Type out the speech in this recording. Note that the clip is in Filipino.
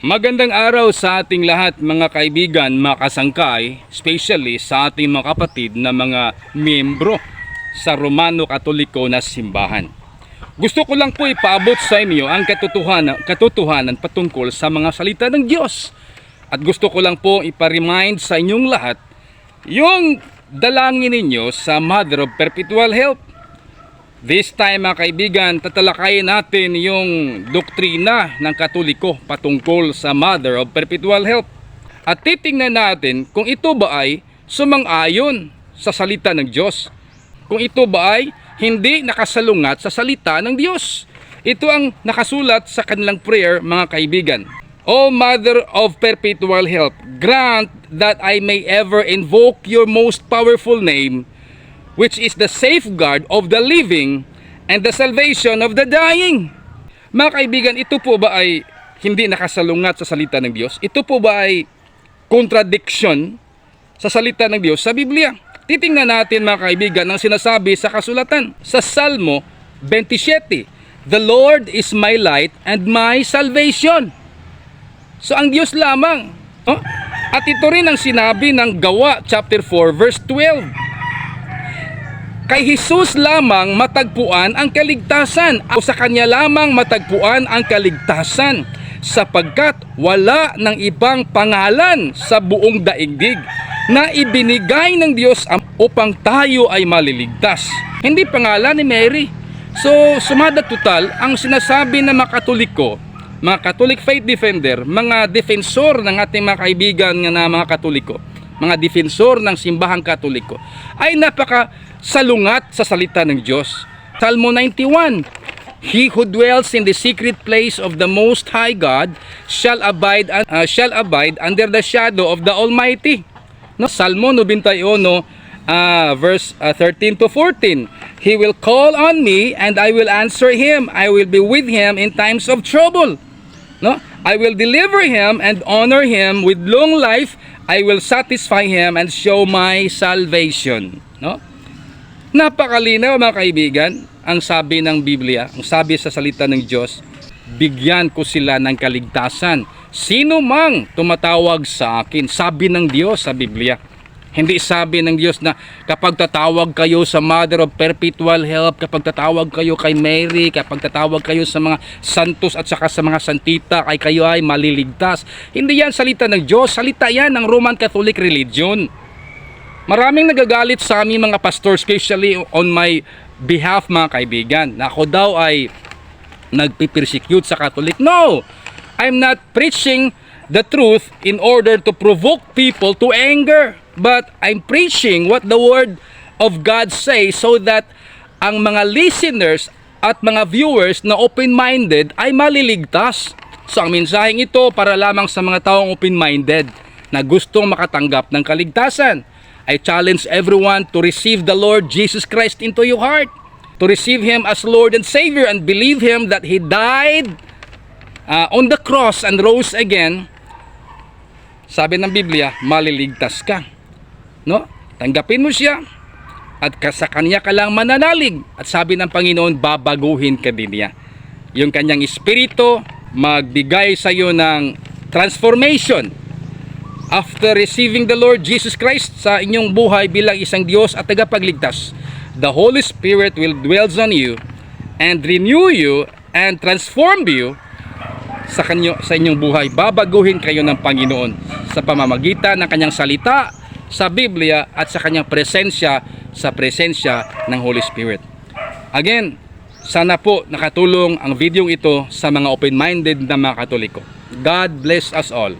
Magandang araw sa ating lahat mga kaibigan, mga kasangkay, especially sa ating mga kapatid na mga miyembro sa Romano Katoliko na simbahan. Gusto ko lang po ipaabot sa inyo ang katotohanan, katotohanan patungkol sa mga salita ng Diyos. At gusto ko lang po iparemind sa inyong lahat yung dalangin ninyo sa Mother of Perpetual Help. This time mga kaibigan, tatalakayin natin yung doktrina ng Katoliko patungkol sa Mother of Perpetual Help. At titingnan natin kung ito ba ay sumang-ayon sa salita ng Diyos. Kung ito ba ay hindi nakasalungat sa salita ng Diyos. Ito ang nakasulat sa kanilang prayer mga kaibigan. O Mother of Perpetual Help, grant that I may ever invoke your most powerful name which is the safeguard of the living and the salvation of the dying. Mga kaibigan, ito po ba ay hindi nakasalungat sa salita ng Diyos? Ito po ba ay contradiction sa salita ng Diyos sa Biblia? Titingnan natin mga kaibigan ang sinasabi sa kasulatan sa Salmo 27. The Lord is my light and my salvation. So ang Diyos lamang. Oh? At ito rin ang sinabi ng Gawa chapter 4 verse 12. Kay Jesus lamang matagpuan ang kaligtasan o sa kanya lamang matagpuan ang kaligtasan sapagkat wala ng ibang pangalan sa buong daigdig na ibinigay ng Diyos upang tayo ay maliligtas. Hindi pangalan ni Mary. So, sumada total, ang sinasabi ng mga Katoliko, mga Catholic Faith Defender, mga defensor ng ating mga kaibigan na mga Katoliko, mga defensor ng simbahang Katoliko, ay napaka salungat sa salita ng Diyos. Salmo 91, He who dwells in the secret place of the Most High God shall abide uh, shall abide under the shadow of the Almighty. No, Salmo 91 uh, verse uh, 13 to 14. He will call on me and I will answer him. I will be with him in times of trouble. No? I will deliver him and honor him with long life. I will satisfy him and show my salvation. No? Napakalinaw mga kaibigan, ang sabi ng Biblia, ang sabi sa salita ng Diyos, bigyan ko sila ng kaligtasan. Sino mang tumatawag sa akin, sabi ng Diyos sa Biblia. Hindi sabi ng Diyos na kapag tatawag kayo sa Mother of Perpetual Help, kapag tatawag kayo kay Mary, kapag tatawag kayo sa mga santos at saka sa mga santita, kay kayo ay maliligtas. Hindi yan salita ng Diyos, salita yan ng Roman Catholic Religion. Maraming nagagalit sa aming mga pastor, especially on my behalf mga kaibigan, na ako daw ay nagpipersecute sa Catholic. No! I'm not preaching the truth in order to provoke people to anger. But I'm preaching what the Word of God says so that ang mga listeners at mga viewers na open-minded ay maliligtas. So ang mensaheng ito para lamang sa mga taong open-minded na gustong makatanggap ng kaligtasan. I challenge everyone to receive the Lord Jesus Christ into your heart. To receive Him as Lord and Savior and believe Him that He died uh, on the cross and rose again. Sabi ng Biblia, maliligtas ka. No? Tanggapin mo siya at sa kanya ka lang mananalig. At sabi ng Panginoon, babaguhin ka din niya. Yung kanyang espiritu, magbigay sa iyo ng transformation after receiving the Lord Jesus Christ sa inyong buhay bilang isang Diyos at tagapagligtas, the Holy Spirit will dwells on you and renew you and transform you sa kanyo sa inyong buhay. Babaguhin kayo ng Panginoon sa pamamagitan ng kanyang salita sa Biblia at sa kanyang presensya sa presensya ng Holy Spirit. Again, sana po nakatulong ang video ito sa mga open-minded na mga Katoliko. God bless us all.